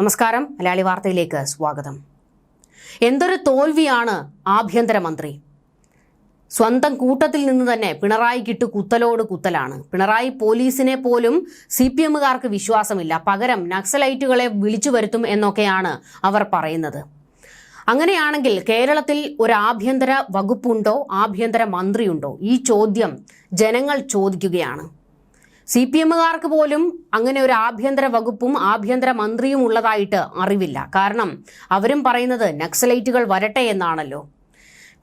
നമസ്കാരം. മലയാളി വാർത്തയിലേക്ക് സ്വാഗതം. എന്തൊരു തോൽവിയാണ് ആഭ്യന്തരമന്ത്രി. സ്വന്തം കൂട്ടത്തിൽ നിന്ന് തന്നെ പിണറായിക്കിട്ട് കുത്തലോട് കുത്തലാണ്. പിണറായി പോലീസിനെ പോലും സി പി എമ്മുകാർക്ക് വിശ്വാസമില്ല. പകരം നക്സലൈറ്റുകളെ വിളിച്ചു വരുത്തും എന്നൊക്കെയാണ് അവർ പറയുന്നത്. അങ്ങനെയാണെങ്കിൽ കേരളത്തിൽ ഒരു ആഭ്യന്തര വകുപ്പുണ്ടോ? ആഭ്യന്തര മന്ത്രിയുണ്ടോ? ഈ ചോദ്യം ജനങ്ങൾ ചോദിക്കുകയാണ്. സി പി എമ്മുകാർക്ക് പോലും അങ്ങനെ ഒരു ആഭ്യന്തര വകുപ്പും ആഭ്യന്തര മന്ത്രിയും ഉള്ളതായിട്ട് അറിവില്ല. കാരണം അവരും പറയുന്നത് നക്സലൈറ്റുകൾ വരട്ടെ എന്നാണല്ലോ.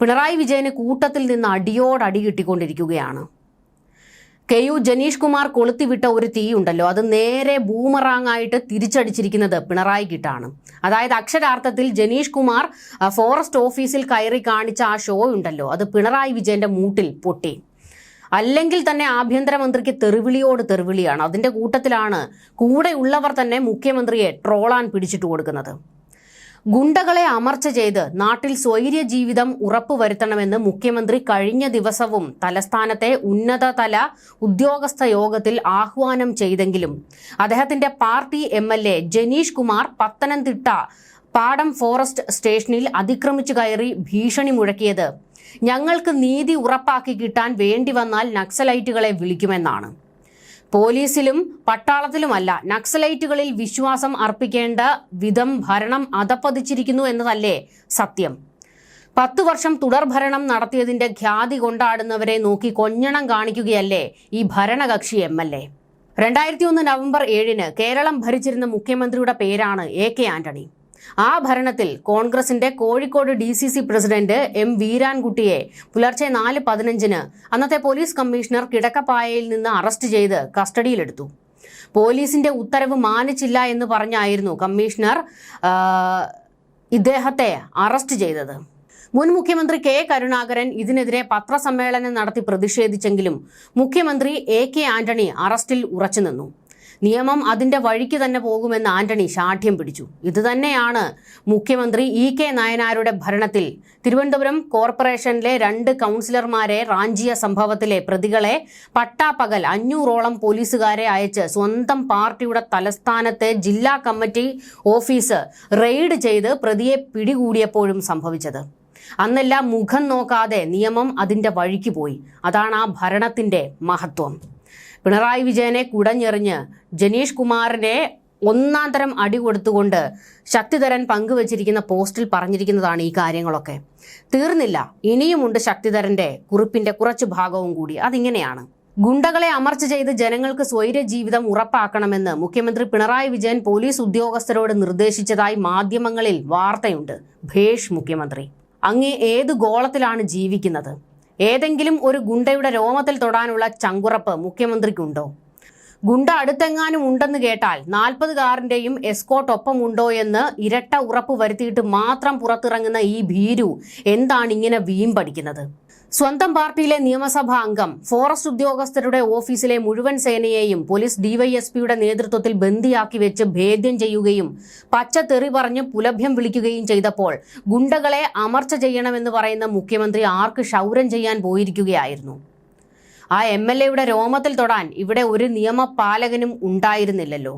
പിണറായി വിജയന് കൂട്ടത്തിൽ നിന്ന് അടിയോടടി കിട്ടിക്കൊണ്ടിരിക്കുകയാണ്. കെ യു ജനീഷ് കുമാർ കൊളുത്തിവിട്ട ഒരു തീയുണ്ടല്ലോ. അത് നേരെ ബൂമറാങ്ങായിട്ട് തിരിച്ചടിച്ചിരിക്കുന്നത് പിണറായിക്കിട്ടാണ് അതായത് അക്ഷരാർത്ഥത്തിൽ ജനീഷ് കുമാർ ഫോറസ്റ്റ് ഓഫീസിൽ കയറി കാണിച്ച ആ ഷോ ഉണ്ടല്ലോ. അത് പിണറായി വിജയന്റെ മൂട്ടിൽ പൊട്ടി. അല്ലെങ്കിൽ തന്നെ ആഭ്യന്തരമന്ത്രിക്ക് തെറിവിളിയോട് തെറിവിളിയാണ്. അതിന്റെ കൂട്ടത്തിലാണ് കൂടെയുള്ളവർ തന്നെ മുഖ്യമന്ത്രിയെ ട്രോളാൻ പിടിച്ചിട്ട് കൊടുക്കുന്നത്. ഗുണ്ടകളെ അമർച്ച ചെയ്ത് നാട്ടിൽ സ്വൈര്യ ജീവിതം ഉറപ്പുവരുത്തണമെന്ന് മുഖ്യമന്ത്രി കഴിഞ്ഞ ദിവസവും തലസ്ഥാനത്തെ ഉന്നതതല ഉദ്യോഗസ്ഥ യോഗത്തിൽ ആഹ്വാനം ചെയ്തെങ്കിലും അദ്ദേഹത്തിന്റെ party M L A Janeesh Kumar Pathanamthitta Padam forest സ്റ്റേഷനിൽ അതിക്രമിച്ചു കയറി ഭീഷണി മുഴക്കിയത് ഞങ്ങൾക്ക് നീതി ഉറപ്പാക്കി കിട്ടാൻ വേണ്ടി വന്നാൽ നക്സലൈറ്റുകളെ വിളിക്കുമെന്നാണ്. പോലീസിലും പട്ടാളത്തിലുമല്ല നക്സലൈറ്റുകളിൽ വിശ്വാസം അർപ്പിക്കേണ്ട വിധം ഭരണം അതപ്പതിച്ചിരിക്കുന്നു എന്നതല്ലേ സത്യം. പത്തു വർഷം തുടർഭരണം നടത്തിയതിന്റെ ഖ്യാതി കൊണ്ടാടുന്നവരെ നോക്കി കൊഞ്ഞണം കാണിക്കുകയല്ലേ ഈ ഭരണകക്ഷി എം എൽ എ. രണ്ടായിരത്തി ഒന്ന് നവംബർ ഏഴിന് കേരളം ഭരിച്ചിരുന്ന മുഖ്യമന്ത്രിയുടെ പേരാണ് എ കെ ആന്റണി. ആ ഭരണത്തിൽ കോൺഗ്രസിന്റെ Kozhikode D C C president M വീരാൻകുട്ടിയെ പുലർച്ചെ നാല് പതിനഞ്ചിന് അന്നത്തെ പോലീസ് കമ്മീഷണർ കിടക്കപ്പായയിൽ നിന്ന് അറസ്റ്റ് ചെയ്ത് കസ്റ്റഡിയിലെടുത്തു. പോലീസിന്റെ ഉത്തരവ് മാനിച്ചില്ല എന്ന് പറഞ്ഞായിരുന്നു കമ്മീഷണർ ഇദ്ദേഹത്തെ അറസ്റ്റ് ചെയ്തത്. മുൻ മുഖ്യമന്ത്രി കെ കരുണാകരൻ ഇതിനെതിരെ പത്രസമ്മേളനം നടത്തി പ്രതിഷേധിച്ചെങ്കിലും മുഖ്യമന്ത്രി എ കെ ആന്റണി അറസ്റ്റിൽ ഉറച്ചുനിന്നു. നിയമം അതിന്റെ വഴിക്ക് തന്നെ പോകുമെന്ന് ആന്റണി ശാഠ്യം പിടിച്ചു. ഇതുതന്നെയാണ് മുഖ്യമന്ത്രി ഇ കെ നായനാരുടെ ഭരണത്തിൽ തിരുവനന്തപുരം കോർപ്പറേഷനിലെ രണ്ട് കൗൺസിലർമാരെ റാഞ്ചിയ സംഭവത്തിലെ പ്രതികളെ പട്ടാപ്പകൽ അഞ്ഞൂറോളം പോലീസുകാരെ അയച്ച് സ്വന്തം പാർട്ടിയുടെ തലസ്ഥാനത്തെ ജില്ലാ കമ്മിറ്റി ഓഫീസ് റെയ്ഡ് ചെയ്ത് പ്രതിയെ പിടികൂടിയപ്പോഴും സംഭവിച്ചത്. അന്നെല്ലാം മുഖം നോക്കാതെ നിയമം അതിന്റെ വഴിക്ക് പോയി. അതാണ് ആ ഭരണത്തിന്റെ മഹത്വം. പിണറായി വിജയനെ കുടഞ്ഞെറിഞ്ഞ് ജനീഷ് കുമാറിനെ ഒന്നാം തരം അടി കൊടുത്തുകൊണ്ട് ശക്തിധരൻ പങ്കുവച്ചിരിക്കുന്ന പോസ്റ്റിൽ പറഞ്ഞിരിക്കുന്നതാണ് ഈ കാര്യങ്ങളൊക്കെ. തീർന്നില്ല. ഇനിയുമുണ്ട് ശക്തിധരന്റെ കുറിപ്പിന്റെ കുറച്ച് ഭാഗവും കൂടി. അതിങ്ങനെയാണ്. ഗുണ്ടകളെ അമർച്ച ചെയ്ത് ജനങ്ങൾക്ക് സ്വൈര്യ ജീവിതം ഉറപ്പാക്കണമെന്ന് മുഖ്യമന്ത്രി പിണറായി വിജയൻ പോലീസ് ഉദ്യോഗസ്ഥരോട് നിർദ്ദേശിച്ചതായി മാധ്യമങ്ങളിൽ വാർത്തയുണ്ട്. ഭേഷ് മുഖ്യമന്ത്രി. അങ്ങേ ഏത് ഗോളത്തിലാണ് ജീവിക്കുന്നത്? ഏതെങ്കിലും ഒരു ഗുണ്ടയുടെ രോമത്തിൽ തൊടാനുള്ള ചങ്കുറപ്പ് മുഖ്യമന്ത്രിക്കുണ്ടോ? ഗുണ്ട അടുത്തെങ്ങാനും ഉണ്ടെന്ന് കേട്ടാൽ നാൽപ്പത് കാറിന്റെയും എസ്കോട്ട് ഒപ്പമുണ്ടോ എന്ന് ഇരട്ട ഉറപ്പ് വരുത്തിയിട്ട് മാത്രം പുറത്തിറങ്ങുന്ന ഈ ഭീരു എന്താണ് ഇങ്ങനെ വീമ്പടിക്കുന്നത്? സ്വന്തം പാർട്ടിയിലെ നിയമസഭാ അംഗം ഫോറസ്റ്റ് ഉദ്യോഗസ്ഥരുടെ ഓഫീസിലെ മുഴുവൻ സേനയെയും പോലീസ് ഡിവൈഎസ്പിയുടെ നേതൃത്വത്തിൽ ബന്ദിയാക്കി വെച്ച് ഭേദ്യം ചെയ്യുകയും പച്ച തെറി പറഞ്ഞ് പുലഭ്യം വിളിക്കുകയും ചെയ്തപ്പോൾ ഗുണ്ടകളെ അമർച്ച ചെയ്യണമെന്ന് പറയുന്ന മുഖ്യമന്ത്രി ആർക്ക് ക്ഷൗരം ചെയ്യാൻ പോയിരിക്കുകയായിരുന്നു. ആ എം എൽ എയുടെ രോമത്തിൽ തൊടാൻ ഇവിടെ ഒരു നിയമപാലകനും ഉണ്ടായിരുന്നില്ലല്ലോ.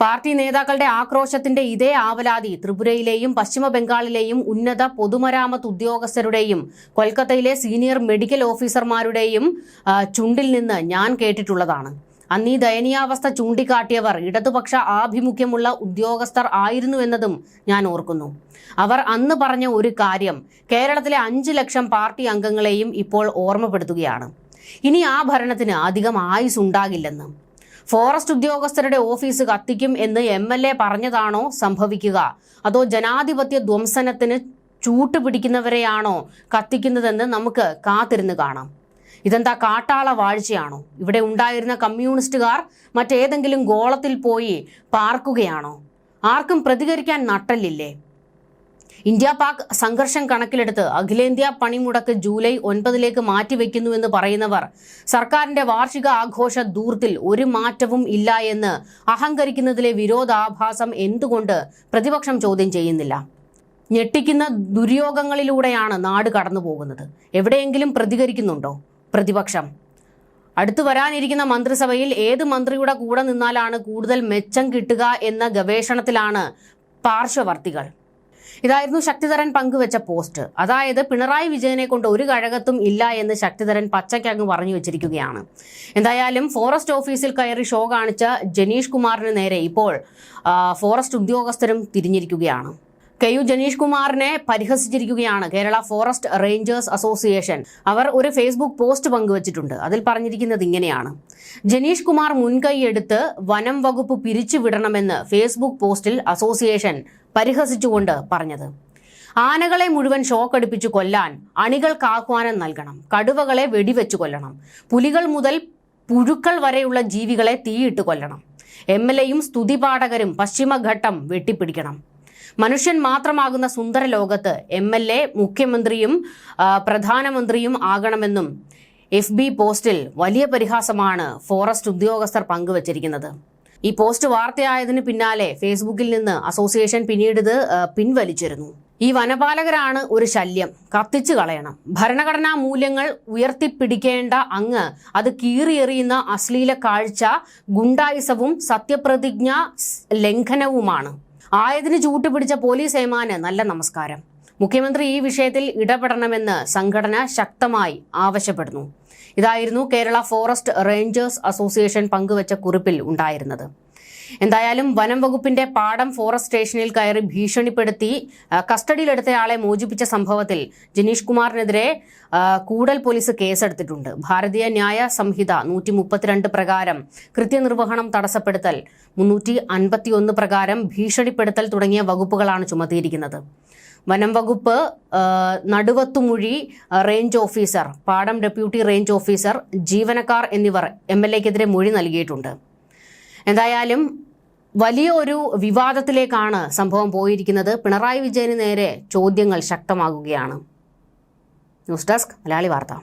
പാർട്ടി നേതാക്കളുടെ ആക്രോശത്തിന്റെ ഇതേ ആവലാതി ത്രിപുരയിലെയും പശ്ചിമ ബംഗാളിലെയും ഉന്നത പൊതുമരാമത്ത് ഉദ്യോഗസ്ഥരുടെയും കൊൽക്കത്തയിലെ സീനിയർ മെഡിക്കൽ ഓഫീസർമാരുടെയും ചുണ്ടിൽ നിന്ന് ഞാൻ കേട്ടിട്ടുള്ളതാണ്. അന്നീ ദയനീയാവസ്ഥ ചൂണ്ടിക്കാട്ടിയവർ ഇടതുപക്ഷ ആഭിമുഖ്യമുള്ള ഉദ്യോഗസ്ഥർ ആയിരുന്നു എന്നതും ഞാൻ ഓർക്കുന്നു. അവർ അന്ന് പറഞ്ഞ ഒരു കാര്യം കേരളത്തിലെ അഞ്ച് ലക്ഷം പാർട്ടി അംഗങ്ങളെയും ഇപ്പോൾ ഓർമ്മപ്പെടുത്തുകയാണ്. ഇനി ആ ഭരണത്തിന് അധികം ആയുസ് ഉണ്ടാകില്ലെന്ന്. ഫോറസ്റ്റ് ഉദ്യോഗസ്ഥരുടെ ഓഫീസ് കത്തിക്കും എന്ന് എം എൽ എ പറഞ്ഞതാണോ സംഭവിക്കുക? അതോ ജനാധിപത്യ ധ്വംസനത്തിന് ചൂട്ടുപിടിക്കുന്നവരെയാണോ കത്തിക്കുന്നതെന്ന് നമുക്ക് കാത്തിരുന്ന് കാണാം. ഇതെന്താ കാട്ടാള വാഴ്ചയാണോ? ഇവിടെ ഉണ്ടായിരുന്ന കമ്മ്യൂണിസ്റ്റുകാർ മറ്റേതെങ്കിലും ഗോളത്തിൽ പോയി പാർക്കുകയാണോ? ആർക്കും പ്രതികരിക്കാൻ നട്ടല്ലില്ലേ ഇന്ത്യ പാക് സംഘർഷം കണക്കിലെടുത്ത് അഖിലേന്ത്യാ പണിമുടക്ക് ജൂലൈ ഒൻപതിലേക്ക് മാറ്റിവെക്കുന്നുവെന്ന് പറയുന്നവർ. സർക്കാരിന്റെ വാർഷിക ആഘോഷ ദൂർത്തിൽ ഒരു മാറ്റവും ഇല്ല എന്ന് അഹങ്കരിക്കുന്നതിലെ വിരോധാഭാസം എന്തുകൊണ്ട് പ്രതിപക്ഷം ചോദ്യം ചെയ്യുന്നില്ല? ഞെട്ടിക്കുന്ന ദുര്യോഗങ്ങളിലൂടെയാണ് നാട് കടന്നു പോകുന്നത് എവിടെയെങ്കിലും പ്രതികരിക്കുന്നുണ്ടോ പ്രതിപക്ഷം? അടുത്തു വരാനിരിക്കുന്ന മന്ത്രിസഭയിൽ ഏത് മന്ത്രിയുടെ കൂടെ നിന്നാലാണ് കൂടുതൽ മെച്ചം കിട്ടുക എന്ന ഗവേഷണത്തിലാണ് പാർശ്വവർത്തികൾ. ഇതായിരുന്നു ശക്തിധരൻ പങ്കുവെച്ച പോസ്റ്റ്. അതായത് പിണറായി വിജയനെ കൊണ്ട് ഒരു കഴകത്തും ഇല്ല എന്ന് ശക്തിധരൻ പച്ചയ്ക്കങ്ങ് പറഞ്ഞു വെച്ചിരിക്കുകയാണ്. എന്തായാലും ഫോറസ്റ്റ് ഓഫീസിൽ കയറി ഷോ കാണിച്ച ജനീഷ് കുമാറിന് നേരെ ഇപ്പോൾ ഫോറസ്റ്റ് ഉദ്യോഗസ്ഥരും തിരിഞ്ഞിരിക്കുകയാണ്. കെ യു ജനീഷ് കുമാറിനെ പരിഹസിച്ചിരിക്കുകയാണ് കേരള ഫോറസ്റ്റ് റേഞ്ചേഴ്സ് അസോസിയേഷൻ. അവർ ഒരു ഫേസ്ബുക്ക് പോസ്റ്റ് പങ്കുവച്ചിട്ടുണ്ട്. അതിൽ പറഞ്ഞിരിക്കുന്നത് ഇങ്ങനെയാണ്. ജനീഷ് കുമാർ മുൻകൈയെടുത്ത് വനം വകുപ്പ് പിരിച്ചുവിടണമെന്ന് ഫേസ്ബുക്ക് പോസ്റ്റിൽ അസോസിയേഷൻ പരിഹസിച്ചുകൊണ്ട് പറഞ്ഞത്. ആനകളെ മുഴുവൻ ഷോക്കടിപ്പിച്ചു കൊല്ലാൻ അണികൾക്ക് ആഹ്വാനം നൽകണം. കടുവകളെ വെടിവെച്ചു കൊല്ലണം. പുലികൾ മുതൽ പുഴുക്കൾ വരെയുള്ള ജീവികളെ തീയിട്ട് കൊല്ലണം. എം എൽ എയും സ്തുതിപാഠകരും പശ്ചിമഘട്ടം വെട്ടിപ്പിടിക്കണം. മനുഷ്യൻ മാത്രമാകുന്ന സുന്ദര ലോകത്ത് എം എൽ എ മുഖ്യമന്ത്രിയും പ്രധാനമന്ത്രിയും ആകണമെന്നും എഫ് ബി പോസ്റ്റിൽ വലിയ പരിഹാസമാണ് ഫോറസ്റ്റ് ഉദ്യോഗസ്ഥർ പങ്കുവച്ചിരിക്കുന്നത്. ഈ പോസ്റ്റ് വാർത്തയായതിനു പിന്നാലെ ഫേസ്ബുക്കിൽ നിന്ന് അസോസിയേഷൻ പിന്നീട് ഇത് പിൻവലിച്ചിരുന്നു. ഈ വനപാലകരാണ് ഒരു ശല്യം. കത്തിച്ചു കളയണം. ഭരണഘടനാ മൂല്യങ്ങൾ ഉയർത്തിപ്പിടിക്കേണ്ട അങ്ങ് അത് കീറിയെറിയുന്ന അശ്ലീല കാഴ്ച ഗുണ്ടായിസവും സത്യപ്രതിജ്ഞ ലംഘനവുമാണ്. ആയതിന് ചൂട്ടുപിടിച്ച പോലീസ് ഏമാന് നല്ല നമസ്കാരം. മുഖ്യമന്ത്രി ഈ വിഷയത്തിൽ ഇടപെടണമെന്ന് സംഘടന ശക്തമായി ആവശ്യപ്പെടുന്നു. ഇതായിരുന്നു കേരള ഫോറസ്റ്റ് റേഞ്ചേഴ്സ് അസോസിയേഷൻ പങ്കുവച്ച കുറിപ്പിൽ ഉണ്ടായിരുന്നത്. എന്തായാലും വനം വകുപ്പിന്റെ പാടം ഫോറസ്റ്റ് സ്റ്റേഷനിൽ കയറി ഭീഷണിപ്പെടുത്തി കസ്റ്റഡിയിലെടുത്തയാളെ മോചിപ്പിച്ച സംഭവത്തിൽ ജനീഷ് കുമാറിനെതിരെ കൂടൽ പോലീസ് കേസെടുത്തിട്ടുണ്ട്. ഭാരതീയ ന്യായ സംഹിത നൂറ്റി മുപ്പത്തിരണ്ട് പ്രകാരം കൃത്യനിർവഹണം തടസ്സപ്പെടുത്തൽ മുന്നൂറ്റി അൻപത്തിയൊന്ന് പ്രകാരം ഭീഷണിപ്പെടുത്തൽ തുടങ്ങിയ വകുപ്പുകളാണ് ചുമത്തിയിരിക്കുന്നത്. വനം വകുപ്പ് Naduvathumuzhi range officer Padam deputy range officer ജീവനക്കാർ എന്നിവർ എം എൽ എക്കെതിരെ മൊഴി നൽകിയിട്ടുണ്ട്. എന്തായാലും വലിയ ഒരു വിവാദത്തിലേക്കാണ് സംഭവം പോയിരിക്കുന്നത്. പിണറായി വിജയന് നേരെ ചോദ്യങ്ങൾ ശക്തമാകുകയാണ്. ന്യൂസ് ഡെസ്ക് മലയാളി വാർത്ത.